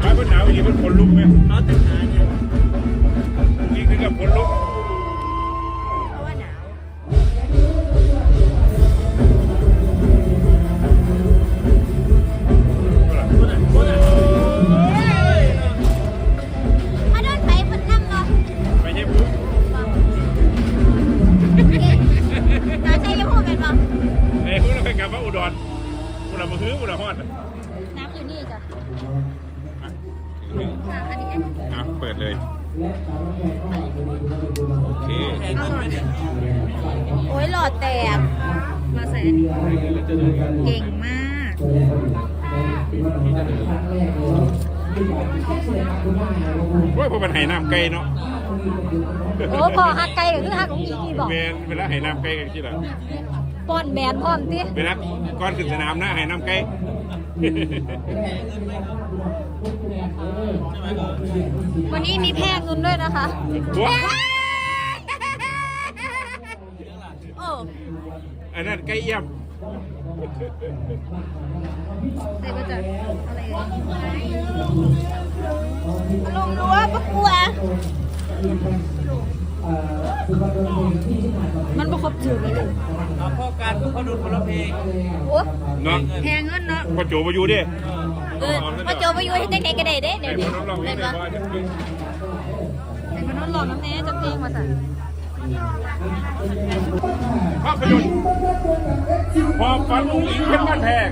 ไปบนหนาวอย่างนี้มันขนลุกไหม ละมือดอกูละฮอดน้ำอยู่นี่จ้ะอะค่ะอันนี้อะเปิดเลย โอเคโอ้ยหลอดแตกมาใส่อันนี้เก่งมากโอ้ยพอมันไหน้ำไก่เนาะโอ้พอหักไก่ก็คือหักของอีกี่บอกเวลเวลาไหน้ำไก่กันที่ละ ป้อนแบนพร้อมติเวลาก่อนขึ้นสนามนะไหน้ำไก่วันนี้มีแพร่เงินด้วยนะคะว้าโอ้อันนั้นไก่เยี่ยมใส่ก็จะอะไรเอ่ยลงรั้วปะกลั วมันปเลยเอาพ่อการพ่อดูคนลเพลงโอ้เนาะแพงเงินเนาะพ่อโจมาอยู่ดิเออมาโจมาอยู่ให้เด็กๆกันได้เด้เดี๋ยวนี้ให้ผมลองเห็เล่นนปะแต่มันนอนหลอกน้ำแน่จะเพลงมาสั่นภาพยนตร์พอฟันลูกอิงเพชรบ้านแพง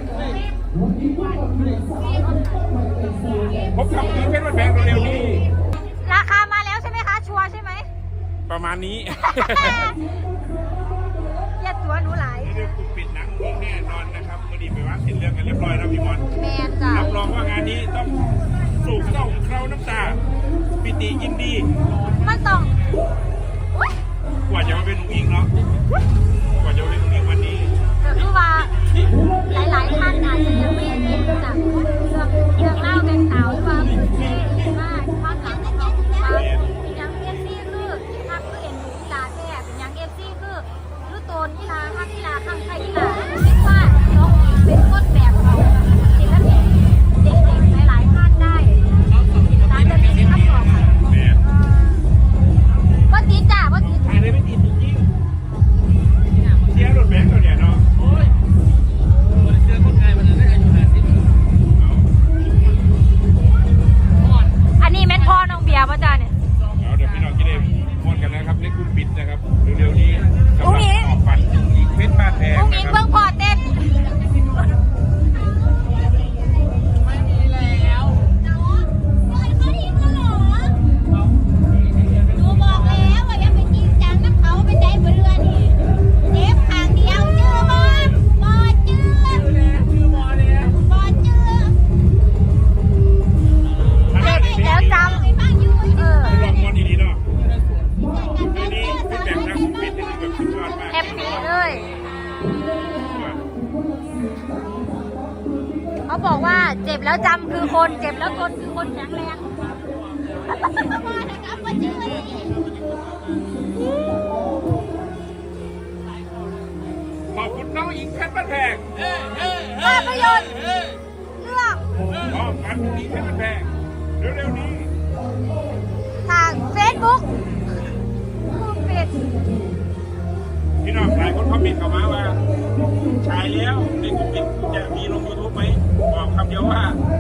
ผมทำอิงเพชรบ้านแพงเร็วนี้ ราคามาแล้วใช่ไหมคะ ชัวร์ใช่ไหม ประมาณนี้ หนูหลายเดี๋ยวกูปิดหนังนี้แน่นอนนะครับวันนี้ไปวัดสิ้นเรื่องกันเรียบร้อยแล้วพี่มอนแมนจ้ะรับรองว่างานนี้ต้องสูบเศร้าเคราน้ำตาปิติยินดีมันต้องอุ๊ยกว่าจะมาเป็นลุงอิงเนาะกว่าจะมาเป็นลุงอิงวันนี้ ก็คือว่าหลายๆท่านอาจจะยังไม่ได้รู้จักเรื่อ นะครับเร็วๆนี้สำหพรุ่รับงนี้ออกฝันอีกเพชรบ้านแพงพรุ่งนะนี้ครัเบิ่บงพ่อเบอกว่าเจ็บแล้วจำคือคน เจ็บแล้วทนคือคนแข็งแรงบ่นะครับบ่เจอนี่ขอบคุณน้องอิงเพชรบ้านแพงภาพยนตร์เรื่องขอบฝันอิงเพชรบ้านแพงเร็วๆนี้ ทางเฟซบุ๊กคูปิดพี่น้องหลายคนคอมเมนต์เข้ามาว่าฉายแล้วในกลุ่มปิดจะมีลงยู ทู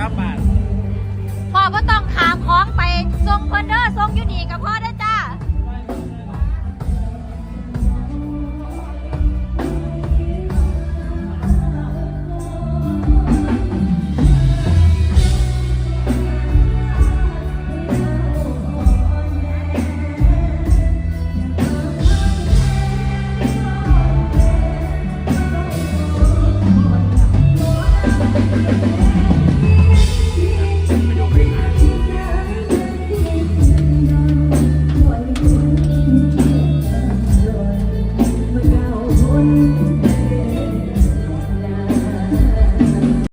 กลับบาน พ่อก็ต้องขามของไปทรงเพิ่นเดอร์ทรงอยู่นี่กับพ่อได้